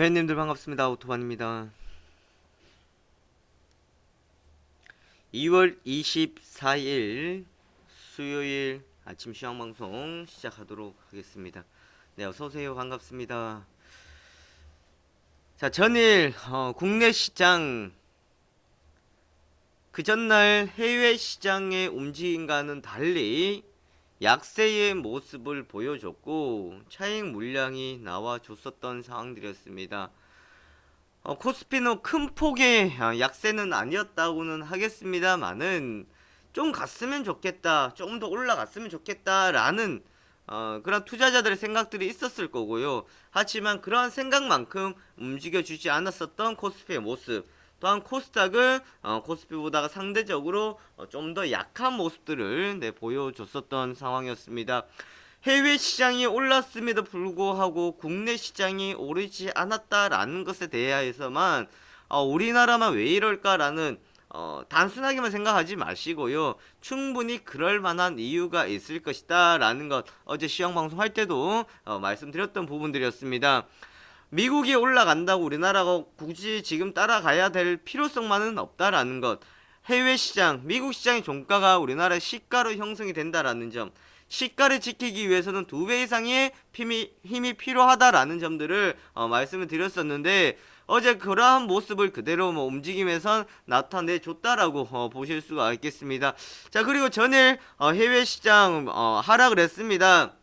회원님들 반갑습니다. 오토반입니다. 2월 24일 수요일 아침 시황 방송 시작하도록 하겠습니다. 네, 어서 오세요. 반갑습니다. 자, 전일 어, 국내 시장 그 전날 해외 시장의 움직임과는 달리 약세의 모습을 보여줬고 차익 물량이 나와줬었던 상황들이었습니다. 어, 코스피는 큰 폭의 아, 약세는 아니었다고는 하겠습니다만은 좀 갔으면 좋겠다, 조금 더 올라갔으면 좋겠다라는 어, 그런 투자자들의 생각들이 있었을 거고요. 하지만 그러한 생각만큼 움직여주지 않았었던 코스피의 모습. 또한 코스닥은 어, 코스피보다가 상대적으로 어, 좀 더 약한 모습들을 네, 보여줬었던 상황이었습니다. 해외 시장이 올랐음에도 불구하고 국내 시장이 오르지 않았다라는 것에 대하여서만 어, 우리나라만 왜 이럴까라는 어, 단순하게만 생각하지 마시고요. 충분히 그럴 만한 이유가 있을 것이다 라는 것 어제 시황 방송 할 때도 어, 말씀드렸던 부분들이었습니다. 미국이 올라간다고 우리나라가 굳이 지금 따라가야 될 필요성만은 없다라는 것. 해외 시장, 미국 시장의 종가가 우리나라의 시가로 형성이 된다라는 점. 시가를 지키기 위해서는 두 배 이상의 힘이, 힘이 필요하다라는 점들을 어, 말씀을 드렸었는데 어제 그러한 모습을 그대로 뭐 움직임에선 나타내줬다라고 어, 보실 수가 있겠습니다. 자 그리고 전일 어, 해외 시장 어, 하락을 했습니다.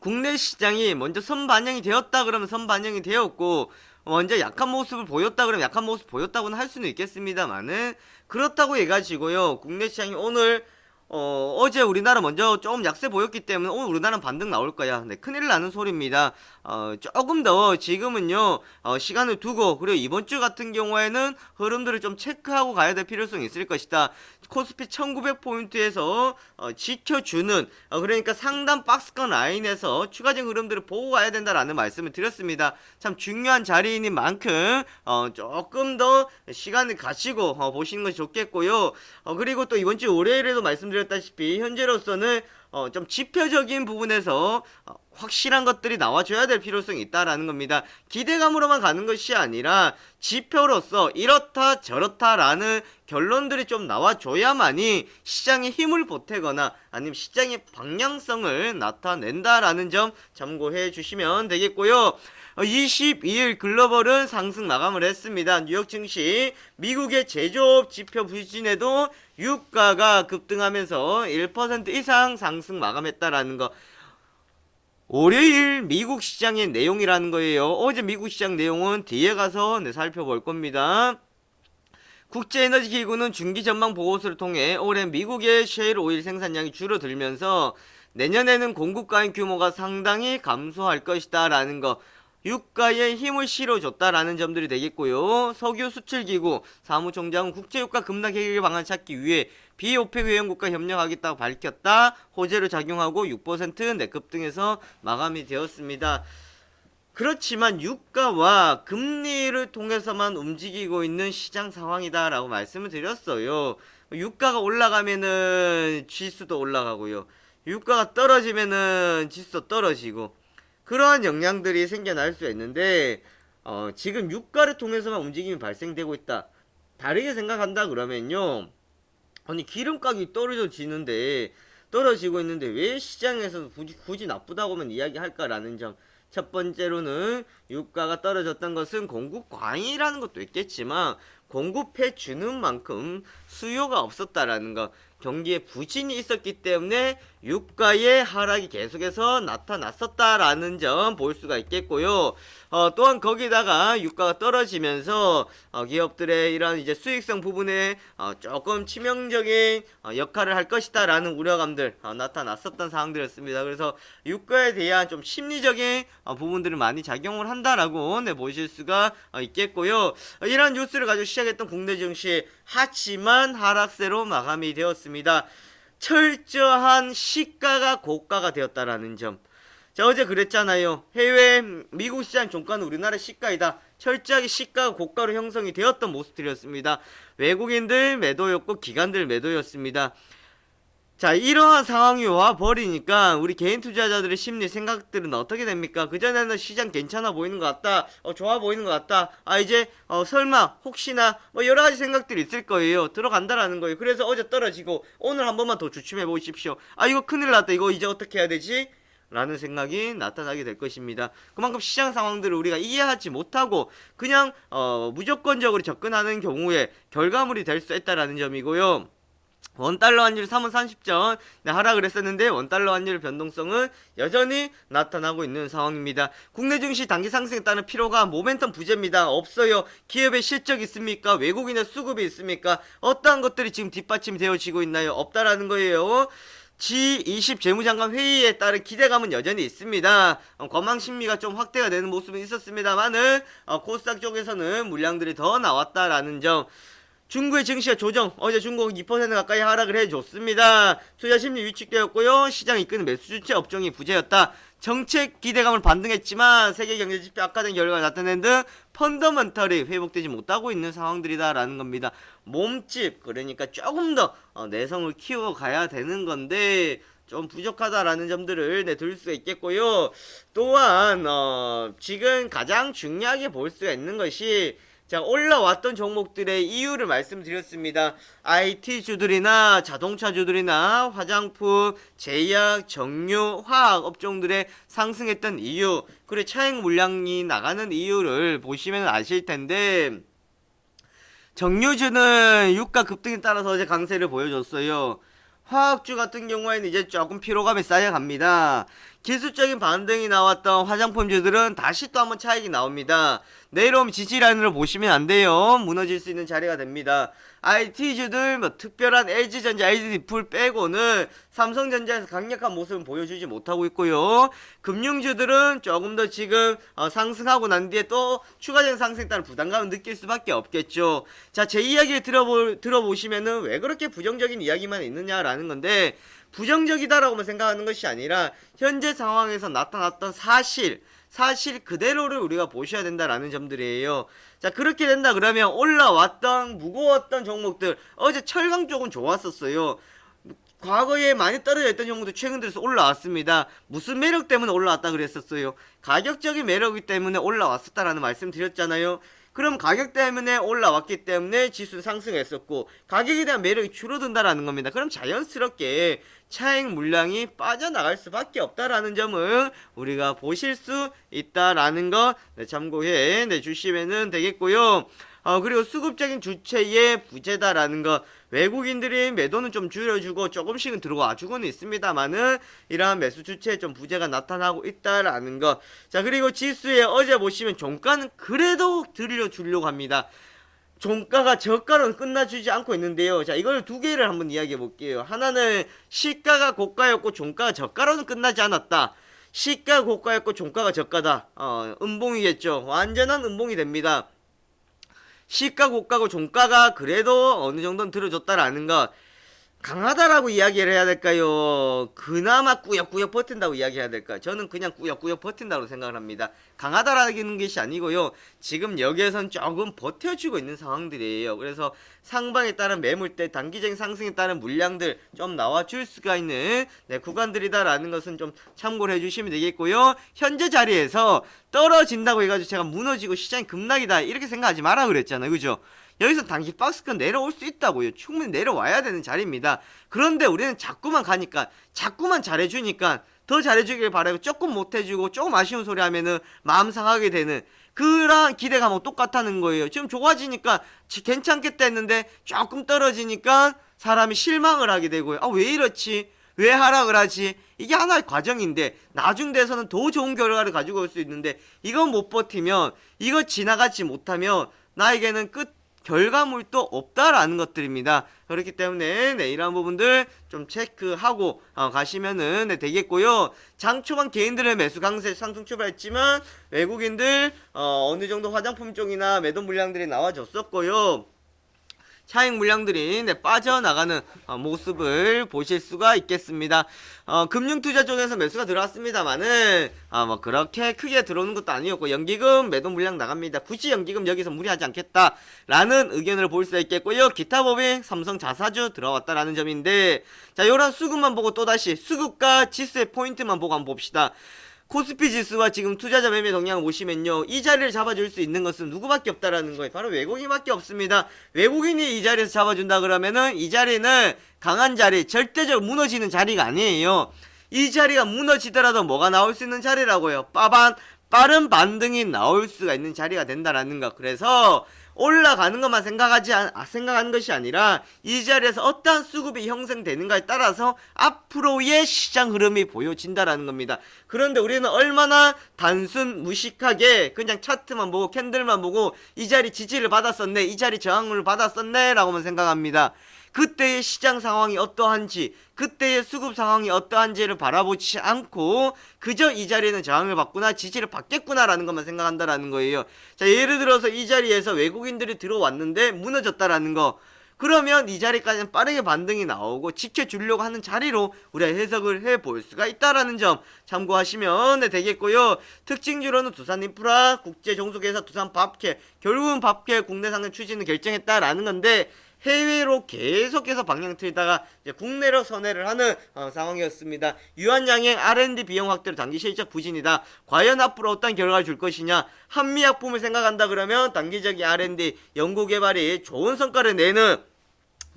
국내 시장이 먼저 선반영이 되었다 그러면 선반영이 되었고 먼저 약한 모습을 보였다 그러면 약한 모습 보였다고는 할 수는 있겠습니다만은 그렇다고 해가지고요. 국내 시장이 오늘 어, 어제 우리나라 먼저 조금 약세 보였기 때문에 오늘 우리나라는 반등 나올 거야. 네, 큰일 나는 소리입니다. 어, 조금 더 지금은요, 어, 시간을 두고, 그리고 이번 주 같은 경우에는 흐름들을 좀 체크하고 가야 될 필요성이 있을 것이다. 코스피 1900포인트에서 어, 지켜주는, 어, 그러니까 상단 박스권 라인에서 추가적인 흐름들을 보고 가야 된다라는 말씀을 드렸습니다. 참 중요한 자리인 만큼, 어, 조금 더 시간을 가시고, 어, 보시는 것이 좋겠고요. 어, 그리고 또 이번 주 월요일에도 말씀드렸 다시피, 현재로서는 어, 좀 지표적인 부분에서 어, 확실한 것들이 나와줘야 될 필요성이 있다라는 겁니다. 기대감으로만 가는 것이 아니라 지표로서 이렇다 저렇다라는 결론들이 좀 나와줘야만이 시장에 힘을 보태거나 아니면 시장의 방향성을 나타낸다라는 점 참고해 주시면 되겠고요. 22일 글로벌은 상승 마감을 했습니다. 뉴욕 증시 미국의 제조업 지표 부진에도 유가가 급등하면서 1% 이상 상승 마감했다라는 거. 월요일 미국 시장의 내용이라는 거예요. 어제 미국 시장 내용은 뒤에 가서 네, 살펴볼 겁니다. 국제에너지기구는 중기 전망 보고서를 통해 올해 미국의 셰일 오일 생산량이 줄어들면서 내년에는 공급 가인 규모가 상당히 감소할 것이다 라는 거 유가에 힘을 실어줬다라는 점들이 되겠고요. 석유 수출기구 사무총장은 국제유가 급락 해결 방안 찾기 위해 비오펙 회원국과 협력하겠다고 밝혔다. 호재로 작용하고 6% 내급등해서 마감이 되었습니다. 그렇지만 유가와 금리를 통해서만 움직이고 있는 시장 상황이다라고 말씀을 드렸어요. 유가가 올라가면은 지수도 올라가고요. 유가가 떨어지면은 지수도 떨어지고 그러한 영향들이 생겨날 수 있는데 어, 지금 유가를 통해서만 움직임이 발생되고 있다. 다르게 생각한다 그러면요. 아니 기름가격이 떨어져지는데 떨어지고 있는데 왜 시장에서 굳이, 굳이 나쁘다고만 이야기할까라는 점. 첫 번째로는 유가가 떨어졌던 것은 공급 과잉이라는 것도 있겠지만 공급해 주는 만큼 수요가 없었다라는 것. 경기에 부진이 있었기 때문에 유가의 하락이 계속해서 나타났었다라는 점 볼 수가 있겠고요. 어, 또한 거기다가 유가가 떨어지면서 어, 기업들의 이런 이제 수익성 부분에 어, 조금 치명적인 어, 역할을 할 것이다라는 우려감들 어, 나타났었던 상황들이었습니다. 그래서 유가에 대한 좀 심리적인 어, 부분들을 많이 작용을 한다라고 네, 보실 수가 어, 있겠고요. 어, 이런 뉴스를 가지고 시작했던 국내 증시 하지만 하락세로 마감이 되었습니다. 철저한 시가가 고가가 되었다라는 점. 자 어제 그랬잖아요. 해외 미국 시장 종가는 우리나라 시가이다. 철저하게 시가가 고가로 형성이 되었던 모습들이었습니다. 외국인들 매도였고 기관들 매도였습니다. 자 이러한 상황이 와 버리니까 우리 개인 투자자들의 심리 생각들은 어떻게 됩니까? 그 전에는 시장 괜찮아 보이는 것 같다, 어 좋아 보이는 것 같다. 아 이제 어 설마 혹시나 뭐 여러 가지 생각들이 있을 거예요. 들어간다라는 거예요. 그래서 어제 떨어지고 오늘 한 번만 더 주춤해 보십시오. 아 이거 큰일 났다. 이거 이제 어떻게 해야 되지? 라는 생각이 나타나게 될 것입니다. 그만큼 시장 상황들을 우리가 이해하지 못하고 그냥 어 무조건적으로 접근하는 경우에 결과물이 될 수 있다라는 점이고요. 원달러 환율 3원 30전 네, 하락을 했었는데 원달러 환율 변동성은 여전히 나타나고 있는 상황입니다. 국내 증시 단기 상승에 따른 피로가 모멘텀 부재입니다. 없어요. 기업의 실적 있습니까? 외국인의 수급이 있습니까? 어떠한 것들이 지금 뒷받침이 되어지고 있나요? 없다라는 거예요. G20 재무장관 회의에 따른 기대감은 여전히 있습니다. 어, 건망 심리가 좀 확대가 되는 모습은 있었습니다만은 어, 코스닥 쪽에서는 물량들이 더 나왔다라는 점. 중국의 증시가 조정 어제 중국은 2% 가까이 하락을 해줬습니다. 투자 심리 위축되었고요. 시장 이끄는 매수 주체 업종이 부재였다. 정책 기대감을 반등했지만 세계 경제 지표 악화된 결과가 나타낸 등 펀더먼털이 회복되지 못하고 있는 상황들이다라는 겁니다. 몸집 그러니까 조금 더 어, 내성을 키워 가야 되는 건데 좀 부족하다라는 점들을 네, 들 수가 있겠고요. 또한 어, 지금 가장 중요하게 볼 수가 있는 것이 자 올라왔던 종목들의 이유를 말씀드렸습니다. IT 주들이나 자동차 주들이나 화장품, 제약, 정유, 화학 업종들의 상승했던 이유, 그리고 차액 물량이 나가는 이유를 보시면 아실 텐데 정유주는 유가 급등에 따라서 어제 강세를 보여줬어요. 화학주 같은 경우에는 이제 조금 피로감이 쌓여갑니다. 기술적인 반등이 나왔던 화장품주들은 다시 또 한번 차익이 나옵니다. 내려오면 지지라인으로 보시면 안 돼요. 무너질 수 있는 자리가 됩니다. IT주들 뭐 특별한 LG전자, LG디풀 빼고는 삼성전자에서 강력한 모습을 보여주지 못하고 있고요. 금융주들은 조금 더 지금 어, 상승하고 난 뒤에 또 추가적인 상승에 따른 부담감을 느낄 수밖에 없겠죠. 자, 제 이야기를 들어보, 들어보시면은 왜 그렇게 부정적인 이야기만 있느냐라는 건데 부정적이다라고만 생각하는 것이 아니라 현재 상황에서 나타났던 사실 사실 그대로를 우리가 보셔야 된다라는 점들이에요. 자 그렇게 된다 그러면 올라왔던 무거웠던 종목들 어제 철강 쪽은 좋았었어요. 과거에 많이 떨어져 있던 종목도 최근 들어서 올라왔습니다. 무슨 매력 때문에 올라왔다 그랬었어요. 가격적인 매력이 때문에 올라왔었다라는 말씀 드렸잖아요. 그럼 가격 때문에 올라왔기 때문에 지수 상승했었고 가격에 대한 매력이 줄어든다라는 겁니다. 그럼 자연스럽게 차익 물량이 빠져나갈 수밖에 없다라는 점을 우리가 보실 수 있다라는 거 네, 참고해 네, 주시면 되겠고요. 어, 그리고 수급적인 주체의 부재다라는 거 외국인들이 매도는 좀 줄여주고 조금씩은 들어와 주고는 있습니다만은 이러한 매수 주체에 좀 부재가 나타나고 있다라는 거. 자 그리고 지수에 어제 보시면 종가는 그래도 들려주려고 합니다. 종가가 저가로는 끝나주지 않고 있는데요. 자, 이걸 두 개를 한번 이야기해 볼게요. 하나는 시가가 고가였고 종가가 저가로는 끝나지 않았다. 시가 고가였고 종가가 저가다. 어, 음봉이겠죠. 완전한 음봉이 됩니다. 시가 고가고 종가가 그래도 어느 정도는 들어줬다라는 것 강하다라고 이야기를 해야 될까요? 그나마 꾸역꾸역 버틴다고 이야기해야 될까요? 저는 그냥 꾸역꾸역 버틴다고 생각을 합니다. 강하다라는 것이 아니고요. 지금 여기에선 조금 버텨주고 있는 상황들이에요. 그래서 상방에 따른 매물대, 단기적인 상승에 따른 물량들 좀 나와줄 수가 있는 네, 구간들이다라는 것은 좀 참고를 해주시면 되겠고요. 현재 자리에서 떨어진다고 해가지고 제가 무너지고 시장이 급락이다 이렇게 생각하지 마라 그랬잖아요. 그죠? 여기서 단기 박스권 내려올 수 있다고요. 충분히 내려와야 되는 자리입니다. 그런데 우리는 자꾸만 가니까 자꾸만 잘해주니까 더 잘해주길 바라고 조금 못해주고 조금 아쉬운 소리 하면은 마음 상하게 되는 그런 기대감은 똑같다는 거예요. 지금 좋아지니까 지- 괜찮겠다 했는데 조금 떨어지니까 사람이 실망을 하게 되고요. 아 왜 이렇지? 왜 하락을 하지? 이게 하나의 과정인데 나중 돼서는 더 좋은 결과를 가지고 올 수 있는데 이건 못 버티면 이거 지나가지 못하면 나에게는 끝 결과물도 없다라는 것들입니다. 그렇기 때문에 네, 이러한 부분들 좀 체크하고 어, 가시면은 네, 되겠고요. 장 초반 개인들의 매수 강세 상승 출발했지만 외국인들 어, 어느 정도 화장품 쪽이나 매도 물량들이 나와줬었고요. 차익 물량들이 네, 빠져나가는 어, 모습을 보실 수가 있겠습니다. 어, 금융투자 쪽에서 매수가 들어왔습니다만은 아, 뭐 그렇게 크게 들어오는 것도 아니었고 연기금 매도 물량 나갑니다. 굳이 연기금 여기서 무리하지 않겠다라는 의견을 볼 수 있겠고요. 기타 법인 삼성 자사주 들어왔다라는 점인데 자 요런 수급만 보고 또다시 수급과 지수의 포인트만 보고 한번 봅시다. 코스피 지수와 지금 투자자 매매 동향을 보시면요. 이 자리를 잡아줄 수 있는 것은 누구밖에 없다라는 거예요. 바로 외국인밖에 없습니다. 외국인이 이 자리에서 잡아준다 그러면은 이 자리는 강한 자리, 절대적으로 무너지는 자리가 아니에요. 이 자리가 무너지더라도 뭐가 나올 수 있는 자리라고요. 빠반, 빠른 반등이 나올 수가 있는 자리가 된다라는 거. 그래서 올라가는 것만 생각하지 않, 아, 생각하는 것이 아니라 이 자리에서 어떠한 수급이 형성되는가에 따라서 앞으로의 시장 흐름이 보여진다라는 겁니다. 그런데 우리는 얼마나 단순 무식하게 그냥 차트만 보고 캔들만 보고 이 자리 지지를 받았었네, 이 자리 저항을 받았었네라고만 생각합니다. 그때의 시장 상황이 어떠한지, 그때의 수급 상황이 어떠한지를 바라보지 않고 그저 이 자리는 저항을 받구나, 지지를 받겠구나라는 것만 생각한다라는 거예요. 자, 예를 들어서 이 자리에서 외국인들이 들어왔는데 무너졌다라는 거. 그러면 이 자리까지는 빠르게 반등이 나오고 지켜주려고 하는 자리로 우리가 해석을 해 볼 수가 있다라는 점 참고하시면 네, 되겠고요. 특징주로는 두산 인프라, 국제 종속회사 두산 밥캐, 결국은 밥캐 국내 상장 추진을 결정했다라는 건데 해외로 계속해서 방향 틀다가 이제 국내로 선회를 하는 어, 상황이었습니다. 유한양행 R&D 비용 확대로 단기 실적 부진이다. 과연 앞으로 어떤 결과를 줄 것이냐? 한미약품을 생각한다 그러면 단기적인 R&D 연구개발이 좋은 성과를 내는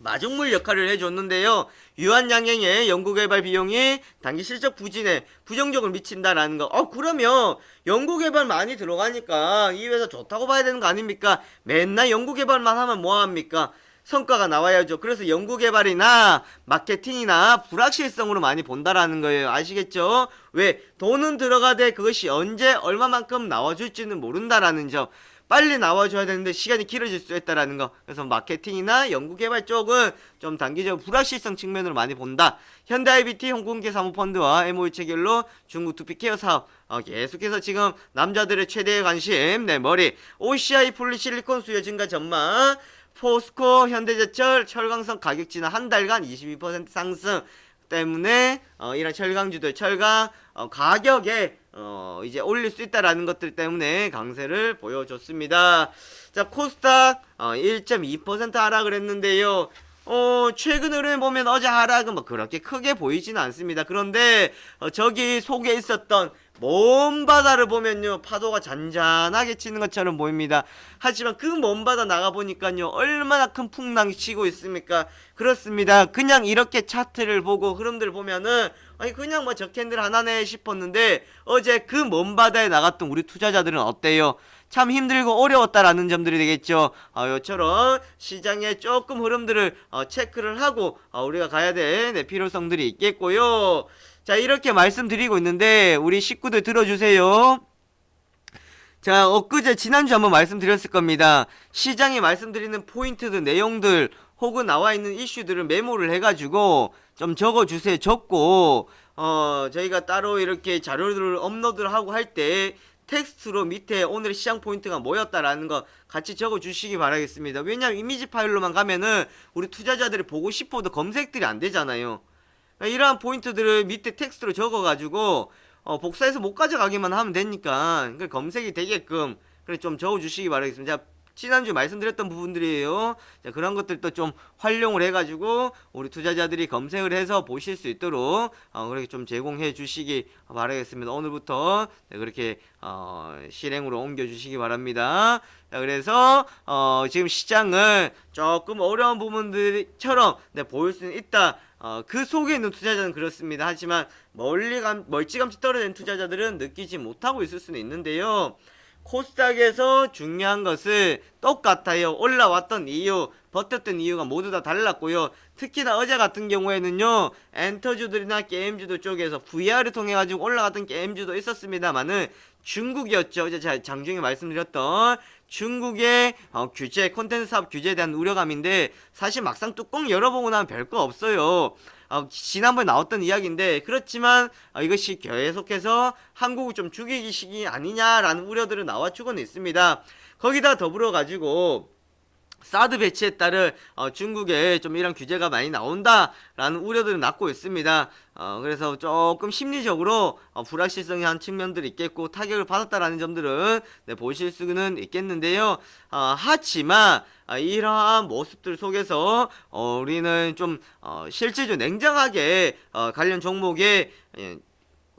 마중물 역할을 해줬는데요. 유한양행의 연구개발 비용이 단기 실적 부진에 부정적으로 미친다라는 거. 어 그러면 연구개발 많이 들어가니까 이 회사 좋다고 봐야 되는 거 아닙니까? 맨날 연구개발만 하면 뭐합니까? 성과가 나와야죠. 그래서 연구개발이나 마케팅이나 불확실성으로 많이 본다라는 거예요. 아시겠죠? 왜? 돈은 들어가되 그것이 언제 얼마만큼 나와줄지는 모른다라는 점. 빨리 나와줘야 되는데 시간이 길어질 수 있다라는 거. 그래서 마케팅이나 연구개발 쪽은 좀 단기적으로 불확실성 측면으로 많이 본다. 현대IBT 홍콩계 사모펀드와 MOU 체결로 중국 두피케어 사업 어, 계속해서 지금 남자들의 최대의 관심 네 머리 OCI 폴리실리콘 수요 증가 전망 포스코 현대제철 철강성 가격 진화 한 달간 22% 상승 때문에 어, 이런 철강주들 철강 어, 가격에 어, 이제 올릴 수 있다라는 것들 때문에 강세를 보여줬습니다. 자 코스닥 어, 1.2% 하락을 했는데요. 어, 최근 흐름을 보면 어제 하락은 뭐 그렇게 크게 보이지는 않습니다. 그런데 어, 저기 속에 있었던 먼 바다를 보면요 파도가 잔잔하게 치는 것처럼 보입니다. 하지만 그 먼 바다 나가 보니까요 얼마나 큰 풍랑이 치고 있습니까? 그렇습니다. 그냥 이렇게 차트를 보고 흐름들을 보면은 아니 그냥 뭐 저 캔들 하나네 싶었는데 어제 그 먼 바다에 나갔던 우리 투자자들은 어때요? 참 힘들고 어려웠다라는 점들이 되겠죠. 어, 요처럼 시장의 조금 흐름들을 어, 체크를 하고 어, 우리가 가야 될 네, 필요성들이 있겠고요. 자 이렇게 말씀드리고 있는데 우리 식구들 들어주세요. 자, 엊그제 지난주 한번 말씀드렸을 겁니다. 시장이 말씀드리는 포인트들, 내용들, 혹은 나와 있는 이슈들을 메모를 해가지고 좀 적어주세요. 적고, 어, 저희가 따로 이렇게 자료들을 업로드를 하고 할 때 텍스트로 밑에 오늘 시장 포인트가 뭐였다라는 거 같이 적어 주시기 바라겠습니다. 왜냐면 이미지 파일로만 가면은 우리 투자자들이 보고 싶어도 검색들이 안 되잖아요. 이러한 포인트들을 밑에 텍스트로 적어가지고 어, 복사해서 못 가져가기만 하면 되니까 그 검색이 되게끔 그래 좀 적어주시기 바라겠습니다. 자, 지난주 말씀드렸던 부분들이에요. 자, 그런 것들도 좀 활용을 해가지고 우리 투자자들이 검색을 해서 보실 수 있도록 어, 그렇게 좀 제공해 주시기 바라겠습니다. 오늘부터 네, 그렇게 어, 실행으로 옮겨 주시기 바랍니다. 자, 그래서 어, 지금 시장을 조금 어려운 부분들처럼 네, 보일 수는 있다. 어, 그 속에 있는 투자자는 그렇습니다. 하지만 멀리 감, 멀찌감치 떨어진 투자자들은 느끼지 못하고 있을 수는 있는데요. 코스닥에서 중요한 것은 똑같아요. 올라왔던 이유, 버텼던 이유가 모두 다 달랐고요. 특히나 어제 같은 경우에는요, 엔터주들이나 게임주들 쪽에서 VR을 통해 가지고 올라갔던 게임주도 있었습니다만은 중국이었죠. 제가 장중에 말씀드렸던 중국의 어, 규제, 콘텐츠 사업 규제에 대한 우려감인데 사실 막상 뚜껑 열어보고 나면 별거 없어요. 어, 지난번에 나왔던 이야기인데 그렇지만 어, 이것이 계속해서 한국을 좀 죽이기 시기 아니냐라는 우려들은 나와 주고는 있습니다. 거기다 더불어 가지고 사드 배치에 따른 어, 중국에 좀 이런 규제가 많이 나온다라는 우려들을 낳고 있습니다. 어, 그래서 조금 심리적으로 어, 불확실성이 한 측면들이 있겠고 타격을 받았다라는 점들은 네, 보실 수는 있겠는데요. 어, 하지만 아, 이러한 모습들 속에서 어, 우리는 좀 어, 실질적으로 냉정하게 어, 관련 종목에 예,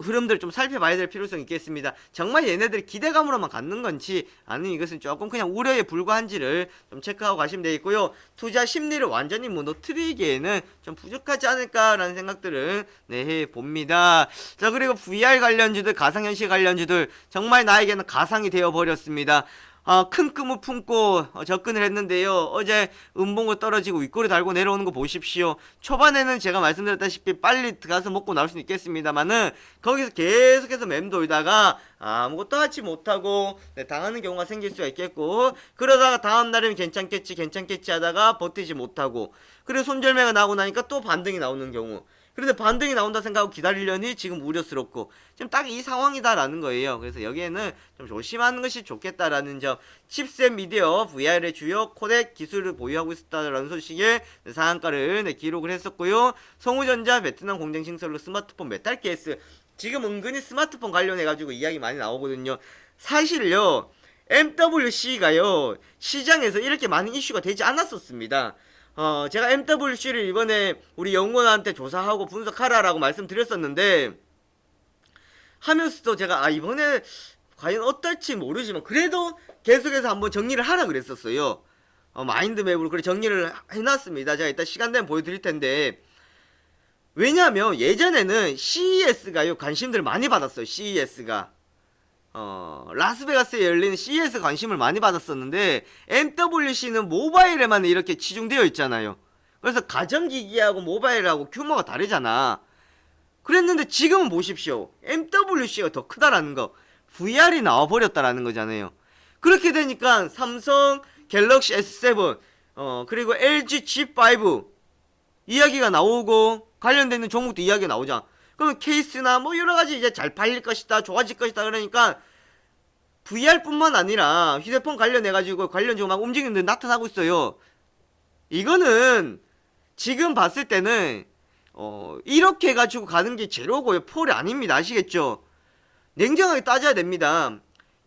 흐름들을 좀 살펴봐야 될 필요성이 있겠습니다. 정말 얘네들이 기대감으로만 갖는 건지 아니면 이것은 조금 그냥 우려에 불과한지를 좀 체크하고 가시면 되겠고요. 투자 심리를 완전히 무너뜨리기에는 좀 부족하지 않을까라는 생각들을 네, 해봅니다. 자 그리고 VR 관련주들 가상현실 관련주들 정말 나에게는 가상이 되어버렸습니다. 아, 큰 꿈을 품고 어, 접근을 했는데요. 어제 음봉고 떨어지고 윗골이 달고 내려오는 거 보십시오. 초반에는 제가 말씀드렸다시피 빨리 들어가서 먹고 나올 수는 있겠습니다만은 거기서 계속해서 맴돌다가 아무것도 하지 못하고 네, 당하는 경우가 생길 수가 있겠고 그러다가 다음 날이면 괜찮겠지 괜찮겠지 하다가 버티지 못하고 그리고 손절매가 나오고 나니까 또 반등이 나오는 경우 그런데 반등이 나온다 생각하고 기다리려니 지금 우려스럽고 지금 딱 이 상황이다라는 거예요. 그래서 여기에는 좀 조심하는 것이 좋겠다라는 점. 칩셋 미디어 VR의 주요 코덱 기술을 보유하고 있었다라는 소식에 네, 상한가를 네, 기록을 했었고요. 성우전자 베트남 공장 신설로 스마트폰 메탈 케이스 지금 은근히 스마트폰 관련해 가지고 이야기 많이 나오거든요. 사실요. MWC가요 시장에서 이렇게 많은 이슈가 되지 않았었습니다. 어, 제가 MWC를 이번에 우리 연구원한테 조사하고 분석하라라고 말씀드렸었는데, 하면서도 제가, 아, 이번에 과연 어떨지 모르지만, 그래도 계속해서 한번 정리를 하라 그랬었어요. 어, 마인드맵으로 그래 정리를 해놨습니다. 제가 이따 시간 되면 보여드릴 텐데, 왜냐하면 예전에는 CES가요, 관심들을 많이 받았어요, CES가. 어, 라스베가스에 열리는 CES 관심을 많이 받았었는데 MWC는 모바일에만 이렇게 치중되어 있잖아요. 그래서 가전기기하고 모바일하고 규모가 다르잖아. 그랬는데 지금은 보십시오. MWC가 더 크다라는 거. VR이 나와버렸다라는 거잖아요. 그렇게 되니까 삼성 갤럭시 S7, 어, 그리고 LG G5 이야기가 나오고 관련되는 종목도 이야기가 나오잖아. 그러면 케이스나 뭐 여러 가지 이제 잘 팔릴 것이다, 좋아질 것이다 그러니까 VR뿐만 아니라 휴대폰 관련해 가지고 관련주가 막 움직이는 데 나타나고 있어요. 이거는 지금 봤을 때는 어 이렇게 해 가지고 가는 게 제로고요. 폴이 아닙니다. 아시겠죠? 냉정하게 따져야 됩니다.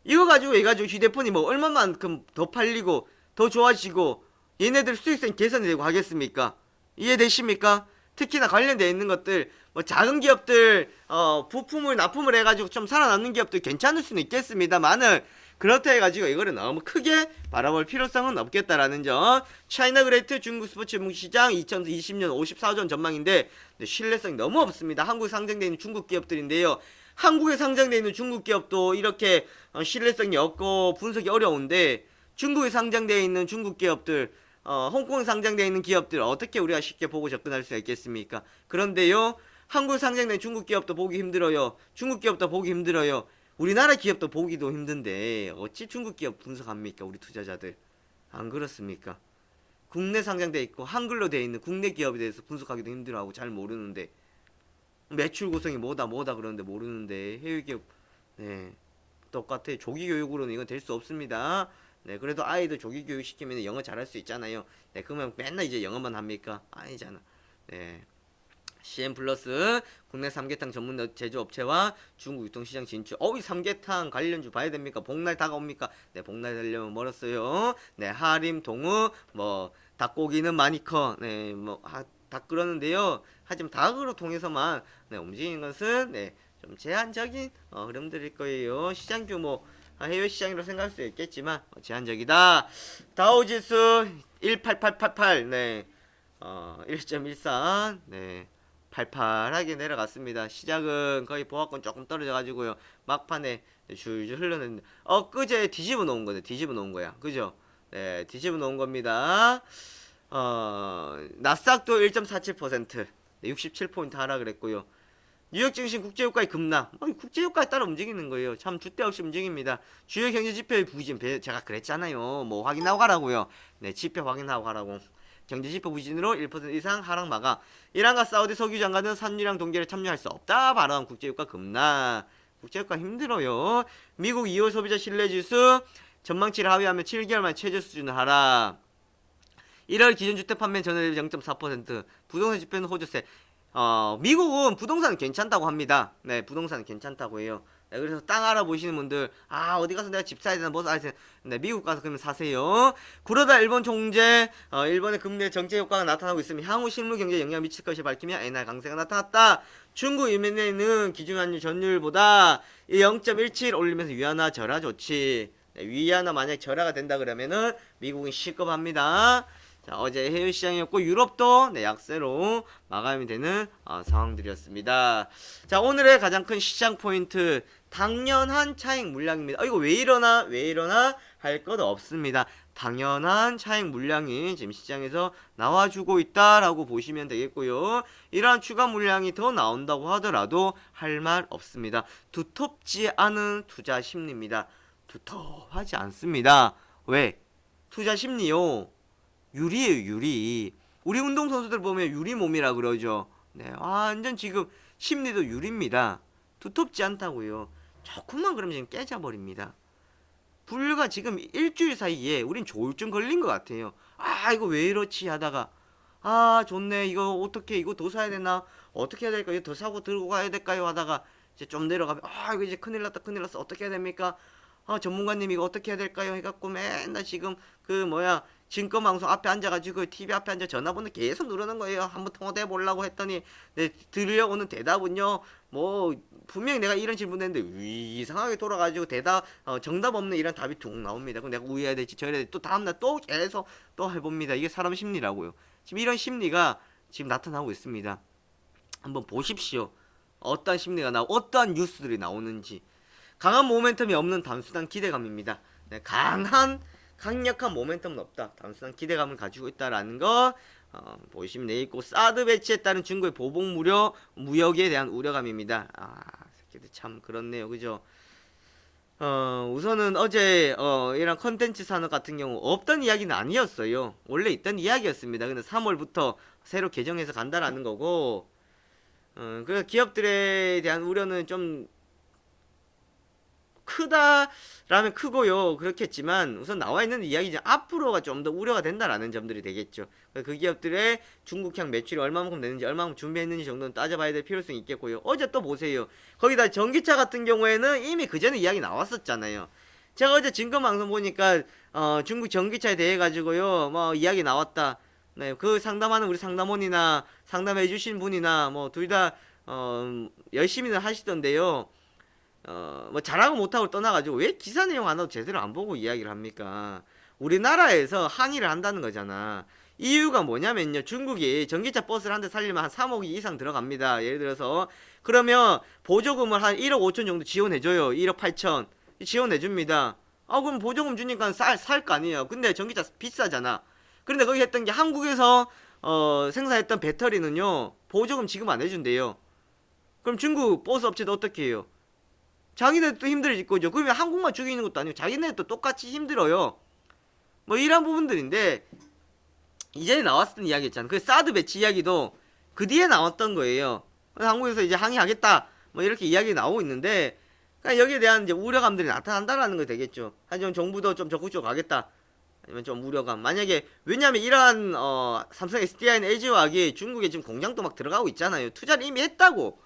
이거 가지고 얘 가지고 휴대폰이 뭐 얼마만큼 더 팔리고 더 좋아지고 얘네들 수익성 개선이 되고 하겠습니까? 이해되십니까? 특히나 관련되어 있는 것들 뭐 작은 기업들 어 부품을 납품을 해가지고 좀 살아남는 기업들 괜찮을 수는 있겠습니다만은 그렇다 해가지고 이거를 너무 크게 바라볼 필요성은 없겠다라는 점. 차이나 그레이트 중국 스포츠 시장 2020년 54전 전망인데 신뢰성이 너무 없습니다. 한국에 상장되어 있는 중국 기업들인데요. 한국에 상장되어 있는 중국 기업도 이렇게 어, 신뢰성이 없고 분석이 어려운데 중국에 상장되어 있는 중국 기업들 어, 홍콩에 상장되어 있는 기업들 어떻게 우리가 쉽게 보고 접근할 수 있겠습니까? 그런데요. 한국 상장된 중국 기업도 보기 힘들어요. 중국 기업도 보기 힘들어요. 우리나라 기업도 보기도 힘든데 어찌 중국 기업 분석합니까? 우리 투자자들. 안 그렇습니까? 국내 상장돼 있고 한글로 돼 있는 국내 기업에 대해서 분석하기도 힘들어하고 잘 모르는데 매출 구성이 뭐다 뭐다 그러는데 모르는데 해외 기업 네 똑같아 조기 교육으로는 이건 될 수 없습니다. 네 그래도 아이들 조기 교육 시키면 영어 잘할 수 있잖아요. 네 그러면 맨날 이제 영어만 합니까? 아니잖아. 네. CM 플러스 국내 삼계탕 전문 제조업체와 중국 유통시장 진출. 어이 삼계탕 관련주 봐야 됩니까? 복날 다가옵니까? 네, 복날 되려면 멀었어요. 네, 하림, 동우, 뭐 닭고기는 많이 커. 네, 뭐다 그러는데요. 하지만 닭으로 통해서만 네, 움직이는 것은 네, 좀 제한적인 어, 흐름들일 거예요. 시장 규모 아, 해외 시장이라고 생각할 수 있겠지만 어, 제한적이다. 다우지수 18888 네. 어, 1.14 네. 팔팔하게 내려갔습니다. 시작은 거의 보합권 조금 떨어져 가지고요. 막판에 줄줄 흘러는 엊그제 뒤집어 놓은 거네. 뒤집어 놓은 거야. 그죠? 네, 뒤집어 놓은 겁니다. 어, 나스닥도 1.47% 67포인트 하라 그랬고요. 뉴욕 증시 국제유가의 급락. 어, 국제유가에 따라 움직이는 거예요. 참 주대 없이 움직입니다. 주요 경제 지표의 부진 제가 그랬잖아요. 뭐 확인하고 가라고요. 네, 지표 확인하고 가라고. 경제 지표 부진으로 1% 이상 하락 마감. 이란과 사우디 석유 장관은 산유량 동결에 참여할 수 없다. 발언 국제유가 급락. 국제유가 힘들어요. 미국 2월 소비자 신뢰 지수 전망치를 하회하며 7개월 만에 최저 수준을 하락. 1월 기준 주택 판매 전월대 0.4%, 부동산 집행은 호주세. 어, 미국은 부동산은 괜찮다고 합니다. 네, 부동산은 괜찮다고 해요. 네, 그래서 땅 알아보시는 분들, 아, 어디 가서 내가 집 사야 되나, 뭐 사야 되나. 네, 미국 가서 그러면 사세요. 그러다 일본 총재, 어, 일본의 금리 정책 효과가 나타나고 있으면 향후 실물 경제에 영향을 미칠 것이 밝히며 엔화 강세가 나타났다. 중국 이민에는 기준 환율 전율보다 0.17 올리면서 위안화 절하 조치. 네, 위안화 만약 절하가 된다 그러면은 미국은 시급합니다. 자, 어제 해외 시장이었고 유럽도 네, 약세로 마감이 되는 어, 상황들이었습니다. 자, 오늘의 가장 큰 시장 포인트 당연한 차익 물량입니다. 어, 이거 왜 이러나 왜 이러나 할 것 없습니다. 당연한 차익 물량이 지금 시장에서 나와주고 있다라고 보시면 되겠고요. 이러한 추가 물량이 더 나온다고 하더라도 할 말 없습니다. 두텁지 않은 투자 심리입니다. 두텁하지 않습니다. 왜? 투자 심리요. 유리예요, 유리. 우리 운동선수들 보면 유리 몸이라 그러죠. 네, 완전 지금 심리도 유리입니다. 두텁지 않다고요. 조금만 그러면 지금 깨져버립니다. 불과 지금 일주일 사이에 우린 조울증 걸린 것 같아요. 아, 이거 왜 이렇지 하다가 아, 좋네. 이거 어떻게 이거 더 사야 되나? 어떻게 해야 될까요? 더 사고 들고 가야 될까요? 하다가 이제 좀 내려가면 아, 이거 이제 큰일 났다. 큰일 났어. 어떻게 해야 됩니까? 아, 전문가님 이거 어떻게 해야 될까요? 해갖고 맨날 지금 그 뭐야 증권 방송 앞에 앉아가지고 TV 앞에 앉아 전화번호 계속 누르는 거예요. 한번 통화해 보려고 했더니 네, 들려오는 대답은요. 뭐 분명히 내가 이런 질문했는데 이상하게 돌아가지고 대답 어, 정답 없는 이런 답이 툭 나옵니다. 그럼 내가 우해야 될지 저래야 될지 또 다음날 또 계속 또 해봅니다. 이게 사람 심리라고요. 지금 이런 심리가 지금 나타나고 있습니다. 한번 보십시오. 어떠한 심리가 나오고 어떠한 뉴스들이 나오는지 강한 모멘텀이 없는 단순한 기대감입니다. 네, 강한 강력한 모멘텀은 없다. 단순한 기대감을 가지고 있다라는 거 어, 보시면 되겠고 사드 배치에 따른 중국의 보복 무료 무역에 대한 우려감입니다. 아, 새끼들 참 그렇네요, 그죠? 어, 우선은 어제 어, 이런 컨텐츠 산업 같은 경우 없던 이야기는 아니었어요. 원래 있던 이야기였습니다. 근데 3월부터 새로 개정해서 간다라는 거고, 어, 그 기업들에 대한 우려는 좀 크다라면 크고요. 그렇겠지만 우선 나와 있는 이야기지 앞으로가 좀 더 우려가 된다라는 점들이 되겠죠. 그 기업들의 중국향 매출이 얼마만큼 되는지 얼마만큼 준비했는지 정도는 따져봐야 될 필요성이 있겠고요. 어제 또 보세요. 거기다 전기차 같은 경우에는 이미 그 전에 이야기 나왔었잖아요. 제가 어제 증거 방송 보니까 어, 중국 전기차에 대해 가지고요. 뭐 이야기 나왔다. 네, 그 상담하는 우리 상담원이나 상담해 주신 분이나 뭐 둘다 어, 열심히는 하시던데요. 어, 뭐 잘하고 못하고 떠나가지고 왜 기사 내용 하나도 제대로 안 보고 이야기를 합니까? 우리나라에서 항의를 한다는 거잖아. 이유가 뭐냐면요. 중국이 전기차 버스를 한 대 살리면 한 3억 이상 들어갑니다. 예를 들어서 그러면 보조금을 한 1억 5천 정도 지원해 줘요. 1억 8천 지원해 줍니다. 아 그럼 보조금 주니까 살살거 아니에요. 근데 전기차 비싸잖아. 그런데 거기 했던 게 한국에서 어, 생산했던 배터리는요 보조금 지금 안 해준대요. 그럼 중국 버스 업체도 어떻게 해요? 자기네도 힘들어질 거죠. 그러면 한국만 죽이는 것도 아니고 자기네도 똑같이 힘들어요. 뭐 이런 부분들인데 이전에 나왔던 이야기였잖아. 그 사드 배치 이야기도 그 뒤에 나왔던 거예요. 한국에서 이제 항의하겠다. 뭐 이렇게 이야기 나오고 있는데 그러니까 여기에 대한 이제 우려감들이 나타난다라는 거 되겠죠. 하지만 정부도 좀 적극적으로 가겠다. 아니면 좀 우려감. 만약에 왜냐하면 이러한 어, 삼성 SDI나 LG화학이 중국에 지금 공장도 막 들어가고 있잖아요. 투자를 이미 했다고.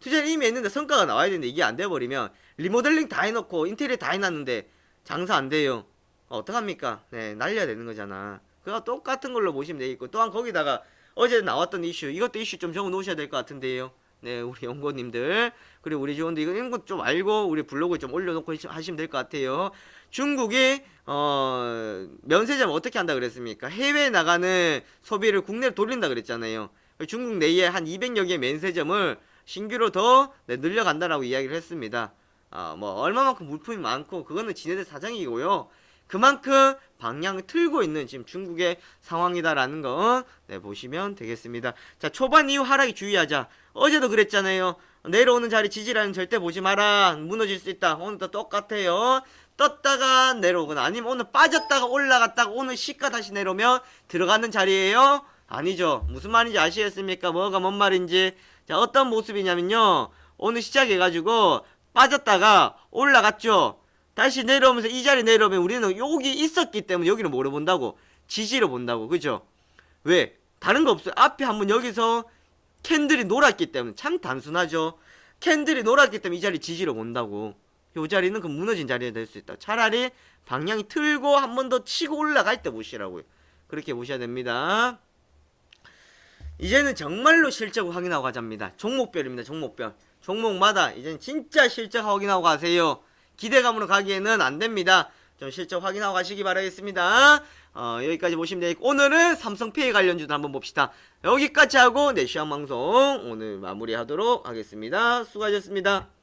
투자를 이미 했는데 성과가 나와야 되는데 이게 안 돼버리면 리모델링 다 해놓고 인테리어 다 해놨는데 장사 안 돼요. 어, 떡합니까 네, 날려야 되는 거잖아. 그거 똑같은 걸로 보시면 되겠고 또한 거기다가 어제 나왔던 이슈 이것도 이슈 좀 적어 놓으셔야 될 것 같은데요. 네, 우리 연구원님들 그리고 우리 직원들 이거 이런 것좀 알고 우리 블로그에 좀 올려놓고 하시면 될 것 같아요. 중국이 어 면세점 어떻게 한다 그랬습니까? 해외 나가는 소비를 국내로 돌린다 그랬잖아요. 중국 내에 한 200여 개의 면세점을 신규로 더 네, 늘려간다라고 이야기를 했습니다. 어, 뭐 얼마만큼 물품이 많고 그거는 지네들 사정이고요. 그만큼 방향을 틀고 있는 지금 중국의 상황이다라는 거 네, 보시면 되겠습니다. 자 초반 이후 하락에 주의하자. 어제도 그랬잖아요. 내려오는 자리 지지라는 절대 보지 마라. 무너질 수 있다. 오늘도 똑같아요. 떴다가 내려오거나 아니면 오늘 빠졌다가 올라갔다가 오늘 시가 다시 내려오면 들어가는 자리예요. 아니죠. 무슨 말인지 아시겠습니까? 뭐가 뭔 말인지. 자 어떤 모습이냐면요. 오늘 시작해가지고 빠졌다가 올라갔죠. 다시 내려오면서 이 자리 내려오면 우리는 여기 있었기 때문에 여기를 모르본다고. 지지로 본다고 그죠? 왜? 다른 거 없어요. 앞에 한번 여기서 캔들이 놀았기 때문에 참 단순하죠. 캔들이 놀았기 때문에 이 자리 지지로 본다고. 이 자리는 그 무너진 자리가 될 수 있다. 차라리 방향이 틀고 한 번 더 치고 올라갈 때 보시라고요. 그렇게 보셔야 됩니다. 이제는 정말로 실적 확인하고 가자입니다. 종목별입니다. 종목별. 종목마다 이제는 진짜 실적 확인하고 가세요. 기대감으로 가기에는 안 됩니다. 좀 실적 확인하고 가시기 바라겠습니다. 어, 여기까지 보시면 되겠고 오늘은 삼성페이 관련주도 한번 봅시다. 여기까지 하고 내 시황 방송 오늘 마무리하도록 하겠습니다. 수고하셨습니다.